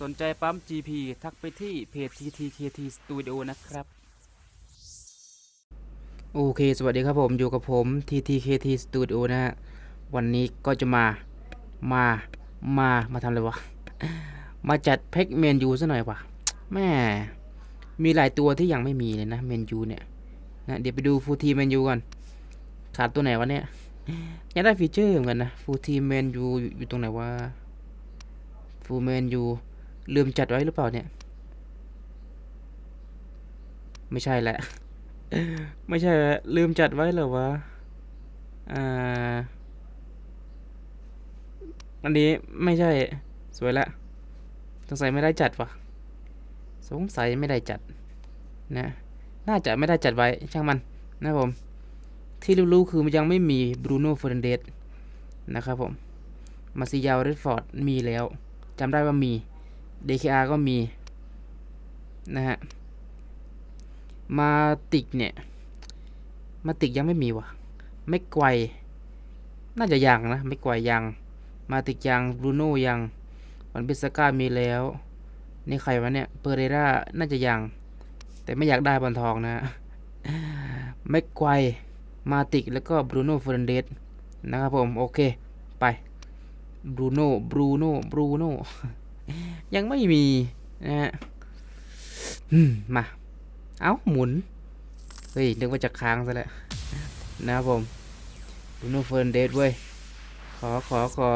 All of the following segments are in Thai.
สนใจปั๊ม GP ทักไปที่เพจ TTKT Studio นะครับ โอเค สวัสดีครับผม อยู่กับผม TTKT Studio นะฮะ วันนี้ก็จะมา มา มา มาทำอะไรวะ มาจัดแพ็กเมนยูซะหน่อยวะแม่ มีหลายตัวที่ยังไม่มีเลยนะเมนยูเนี่ยนะเดี๋ยวไปดูฟูทีเมนยูก่อน ขาดตัวไหนวะเนี่ยอยากได้ฟีเจอร์เหมือนกันนะฟูทีเมนยูอยู่ตรงไหนวะฟูเมนยู ลืมจัดไว้หรือเปล่าเนี่ย ไม่ใช่แหละ ไม่ใช่แหละลืมจัดไว้เหรอวะอ่าอันนี้ไม่ใช่สวยละสงสัยไม่ได้จัดวะสงสัยไม่ได้จัดนะน่าจะไม่ได้จัดไว้ช่างมันนะผม ที่รู้ๆคือมันยังไม่มีบรูโน่เฟอร์นันเดสนะครับผมมาซิยาวเรดฟอร์ดมีแล้วจำได้ว่ามี DKR ก็มี นะฮะ มาติกเนี่ย มาติกยังไม่มีวะไม่ไกวน่าจะยังนะ ไม่ไกวยัง มาติกยังบรูโน่ยังวันบิสก้ามีแล้ว นี่ใครวะเนี่ย เปเรราน่าจะยัง แต่ไม่อยากได้บอลทองนะไม่ไกวมาติกแล้วก็บรูโน่เฟรนเดสนะครับผม โอเค ไปบรูโน่บรูโน่บรูโน่ ยังไม่มีนะฮะมา เอ้า หมุน เฮ้ยนึกว่าจะค้างซะแล้วนะครับผมบรูโนเฟรนเดสเว้ย ขอขอขอ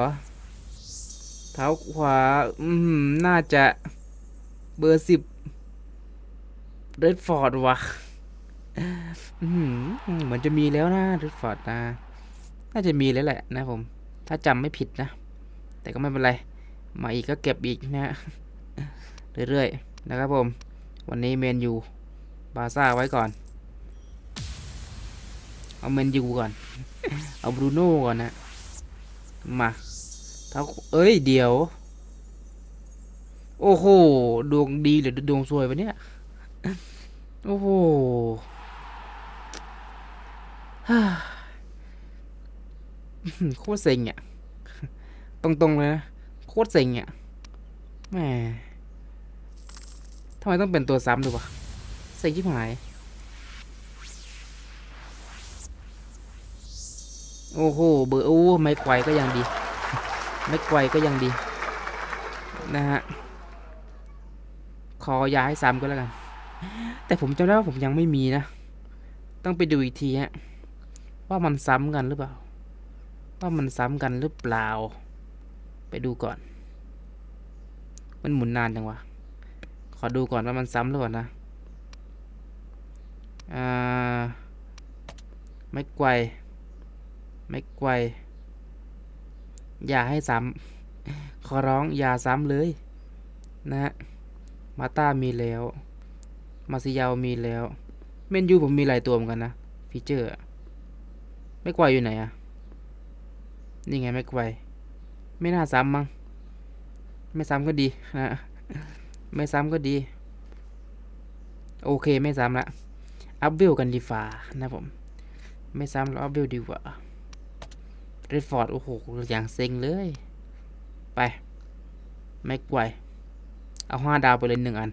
เท้าขวา อืม น่าจะเบอร์สิบเรดฟอร์ดวะอืมเหมือนจะมีแล้วนะเรดฟอร์ดนะ น่าจะมีแล้วแหละนะผม ถ้าจำไม่ผิดนะ แต่ก็ไม่เป็นไร มาอีกก็เก็บอีกนะเรื่อยๆนะครับผม วันนี้เมนยูบาซ่าไว้ก่อน เอาเมนยูก่อน เอาบรูโน่ก่อนนะ มาเท้าเอ้ยเดี๋ยว โอ้โห ดวงดีหรือดวงซวยวะเนี่ย โอ้โหโคตรเซ็งอะ ตรงๆเลยนะ คตรเซ็งอะแหมทำไมต้องเป็นตัวซ้ำด้วยวะเซ็งชิบหาย โอ้โห เบอร์โอ้ไม่ไกวก็ยังดี ไม่ไกวก็ยังดี นะฮะ ขอย้ายซ้ำก็แล้วกัน แต่ผมจำได้ว่าผมยังไม่มีนะ ต้องไปดูอีกทีฮะ ว่ามันซ้ำกันหรือเปล่า ว่ามันซ้ำกันหรือเปล่า ไปดูก่อน มันหมุนนานจังวะ ขอดูก่อนว่ามันซ้ำหรือเปล่านะอ่าไม่ไกวไม่ไกวอย่าให้ซ้ำขอร้องอย่าซ้ำเลย นะฮะมาต้ามีแล้ว มาซิยาวมีแล้ว เมนยูผมมีหลายตัวเหมือนกันนะ ฟีเจอร์ ไม่ไกวอยู่ไหนอะนี่ไงไม่ไกว ไม่น่าซ้ำมั้งไม่ซ้ำก็ดีนะไม่ซ้ำก็ดี โอเคไม่ซ้ำละอัพเวกันดีฟ้านะผม ไม่ซ้ำแล้วอัพเวดีกว่าเรดฟอร์ดโอ้โหอย่างเซ็งเลย ไปไม่กวยเอาห้าดาวไปเลยหนึ่งอัน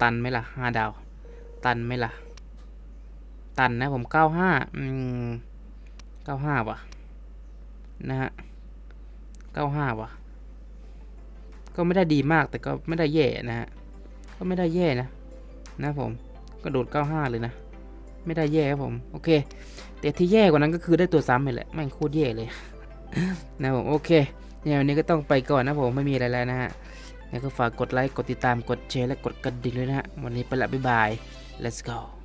ตันไหมล่ะห้าดาว ตันไหมล่ะ ตันนะผมเก้าห้าอืมเก้าห้าว่ะ นะฮะเก้าห้าว่ะ ก็ไม่ได้ดีมากแต่ก็ไม่ได้แย่นะฮะ ก็ไม่ได้แย่นะ นะผมก็โดดเก้าห้าเลยนะ ไม่ได้แย่ครับผม โอเค แต่ที่แย่กว่านั้นก็คือได้ตัวซ้ำไปแหละแม่งโคตรแย่เลย นะผมโอเคเนี่ยวันนี้ก็ต้องไปก่อนนะผมไม่มีอะไรแล้วนะฮะงั้นก็ฝากกดไลค์ กดติดตาม กดแชร์ และกดกระดิ่งด้วยนะฮะ วันนี้ไปละบ๊ายบาย let's go